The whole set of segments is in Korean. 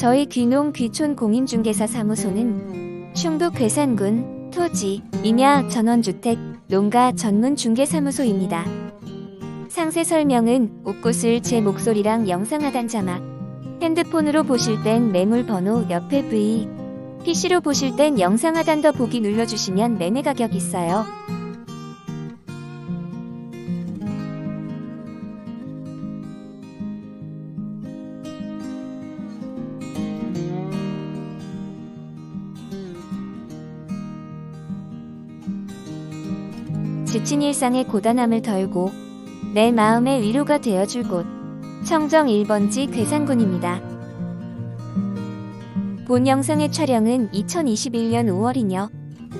저희 귀농 귀촌 공인중개사 사무소는 충북 괴산군 토지, 임야 전원주택, 농가 전문 중개사무소입니다. 상세 설명은 옷꽃을 제 목소리랑 영상 하단 자막, 핸드폰으로 보실 땐 매물 번호 옆에 V, PC로 보실 땐 영상 하단 더 보기 눌러주시면 매매 가격 있어요. 지친 일상의 고단함을 덜고 내 마음의 위로가 되어줄 곳 청정 1번지 괴산군입니다. 본 영상의 촬영은 2021년 5월이며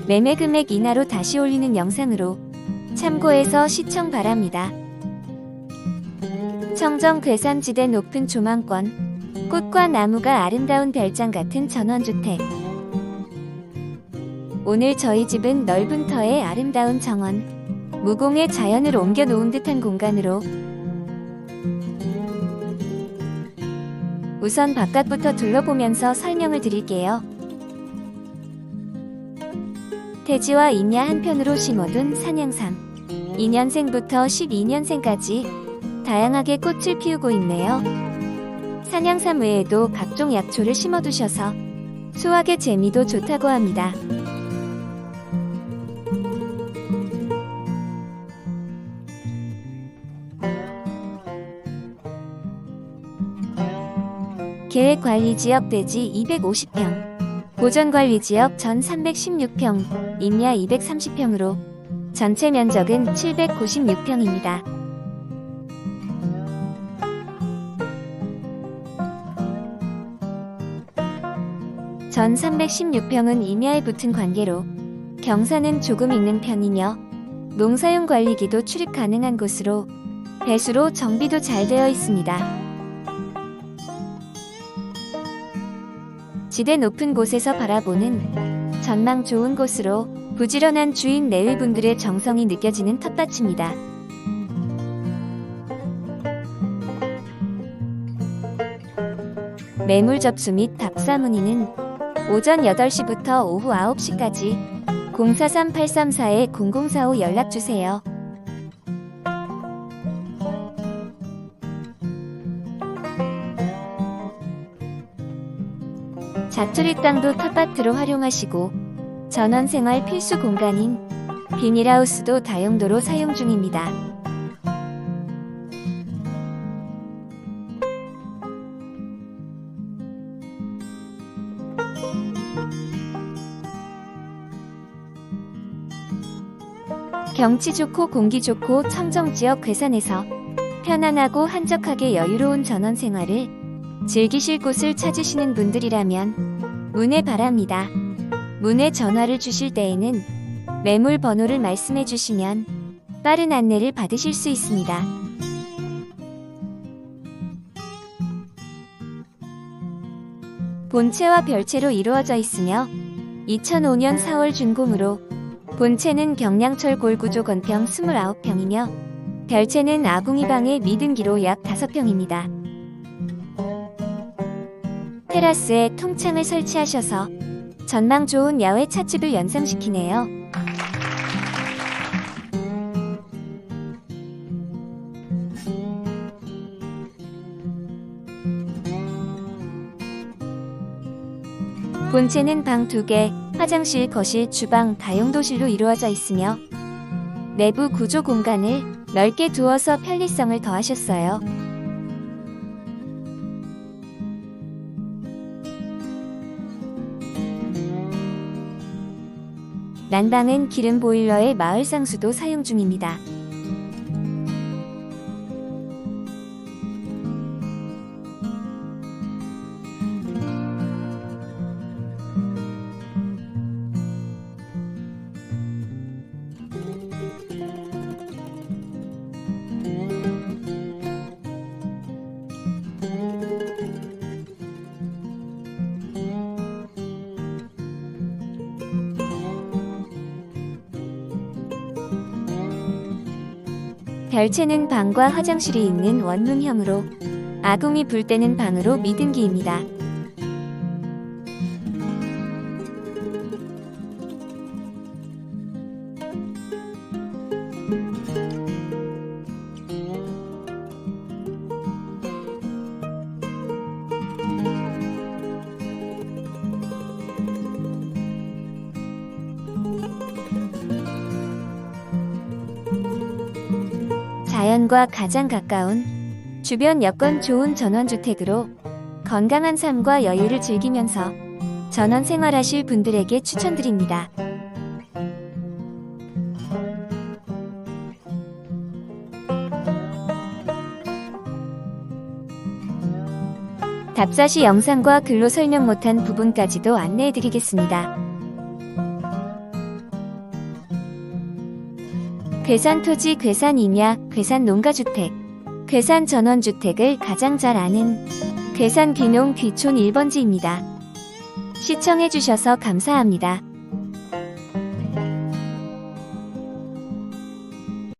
매매 금액 인하로 다시 올리는 영상으로 참고해서 시청 바랍니다. 청정 괴산지대 높은 조망권 꽃과 나무가 아름다운 별장 같은 전원주택 오늘 저희 집은 넓은 터의 아름다운 정원 무공의 자연을 옮겨 놓은 듯한 공간으로 우선 바깥부터 둘러보면서 설명을 드릴게요. 태지와 임야 한편으로 심어둔 산양삼 2년생부터 12년생까지 다양하게 꽃을 피우고 있네요. 산양삼 외에도 각종 약초를 심어두셔서 수확의 재미도 좋다고 합니다. 계획관리지역 대지 250평, 보전관리지역 전 316평, 임야 230평으로 전체 면적은 796평입니다. 전 316평은 임야에 붙은 관계로 경사는 조금 있는 편이며 농사용 관리기도 출입 가능한 곳으로 배수로 정비도 잘 되어 있습니다. 지대 높은 곳에서 바라보는 전망 좋은 곳으로 부지런한 주인 내외분들의 정성이 느껴지는 텃밭입니다. 매물 접수 및 답사 문의는 오전 8시부터 오후 9시까지 043-834-0045 연락주세요. 자투리 땅도 텃밭으로 활용하시고 전원 생활 필수 공간인 비닐하우스도 다용도로 사용 중입니다. 경치 좋고 공기 좋고 청정 지역 괴산에서 편안하고 한적하게 여유로운 전원 생활을 즐기실 곳을 찾으시는 분들이라면 문의 바랍니다. 문의 전화를 주실 때에는 매물 번호를 말씀해 주시면 빠른 안내를 받으실 수 있습니다. 본체와 별채로 이루어져 있으며 2005년 4월 준공으로 본체는 경량철 골구조 건평 29평이며 별채는 아궁이방의 미등기로 약 5평입니다. 테라스에 통창을 설치하셔서 전망 좋은 야외 찻집을 연상시키네요. 본체는 방 2개, 화장실, 거실, 주방, 다용도실로 이루어져 있으며 내부 구조 공간을 넓게 두어서 편리성을 더하셨어요. 난방은 기름 보일러의 마을 상수도 사용 중입니다. 별채는 방과 화장실이 있는 원룸형으로 아궁이 불 때는 방으로 미등기입니다. 자연과 가장 가까운 주변 여건 좋은 전원주택으로 건강한 삶과 여유를 즐기면서 전원 생활하실 분들에게 추천드립니다. 답사시 영상과 글로 설명 못한 부분까지도 안내해드리겠습니다. 괴산 토지 괴산 임야 괴산 농가주택 괴산 전원주택을 가장 잘 아는 괴산 귀농 귀촌 1번지입니다. 시청해주셔서 감사합니다.